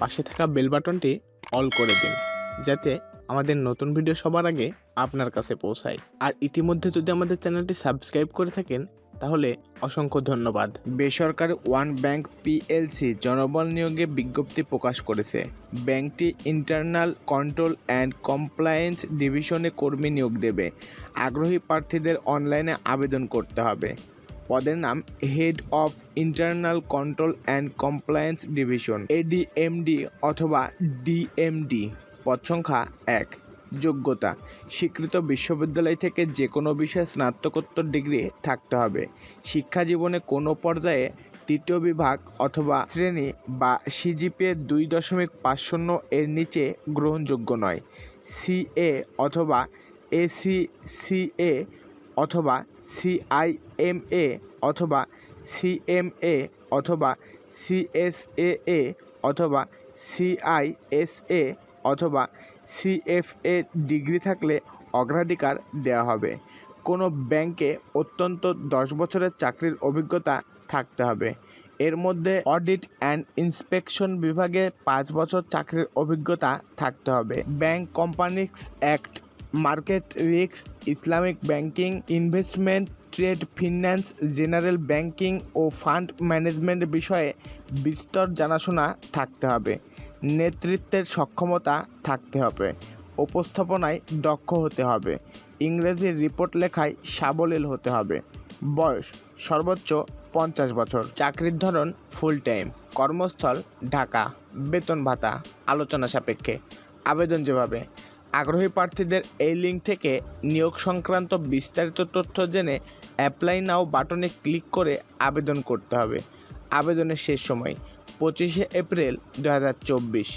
পাশে থাকা বেল বাটনটি অল করে দিন, যাতে আমাদের নতুন ভিডিও সবার আগে আপনার কাছে পৌঁছায়। আর ইতিমধ্যে যদি আমাদের চ্যানেলটি সাবস্ক্রাইব করে থাকেন, তাহলে অসংখ্য ধন্যবাদ। বেসরকারি ওয়ান ব্যাংক পিএলসি জনবল নিয়োগে বিজ্ঞপ্তি প্রকাশ করেছে। ব্যাংকটি ইন্টারনাল কন্ট্রোল অ্যান্ড কমপ্লায়েন্স ডিভিশনে কর্মী নিয়োগ দেবে। আগ্রহী প্রার্থীদের অনলাইনে আবেদন করতে হবে। পদের নাম head of internal control and compliance division ADMD অথবা ডিএমডি পদ সংখ্যা এক, যোগ্যতা, স্বীকৃত বিশ্ববিদ্যালয় থেকে যে কোনো বিষয়ে স্নাতকোত্তর ডিগ্রি থাকতে হবে, শিক্ষা জীবনে কোনো পর্যায়ে তৃতীয় বিভাগ অথবা শ্রেণি বা সিজিপিএ দুই দশমিক পাঁচ শূন্য এর নিচে গ্রহণযোগ্য নয় সিএ অথবা এসিসিএ অথবা সিআইএমএ অথবা সিএমএ অথবা সিএসএএ অথবা সিআইএসএ অথবা সিএফএ ডিগ্রি থাকলে অগ্রাধিকার দেওয়া হবে। কোনো ব্যাংকে অত্যন্ত দশ বছরের চাকরির অভিজ্ঞতা থাকতে হবে। এর মধ্যে অডিট অ্যান্ড ইন্সপেকশন বিভাগে পাঁচ বছর চাকরির অভিজ্ঞতা থাকতে হবে। Bank companies act market risk, Islamic banking, investment, trade finance, general banking ও ফান্ড ম্যানেজমেন্ট বিষয়ে বিস্তর জানাশোনা থাকতে হবে। নেতৃত্বের সক্ষমতা থাকতে হবে। উপস্থাপনায় দক্ষ হতে হবে। ইংরেজির রিপোর্ট লেখায় সাবলীল হতে হবে। বয়স সর্বোচ্চ পঞ্চাশ বছর। চাকরির ধরন ফুল টাইম কর্মস্থল ঢাকা। বেতন ভাতা। আলোচনা সাপেক্ষে। আবেদন যেভাবে আগ্রহী প্রার্থীদের এই লিঙ্ক থেকে নিয়োগ সংক্রান্ত বিস্তারিত তথ্য জেনে অ্যাপ্লাই নাও বাটনে ক্লিক করে আবেদন করতে হবে। আবেদনের শেষ সময়, পঁচিশে এপ্রিল দু হাজার চব্বিশ।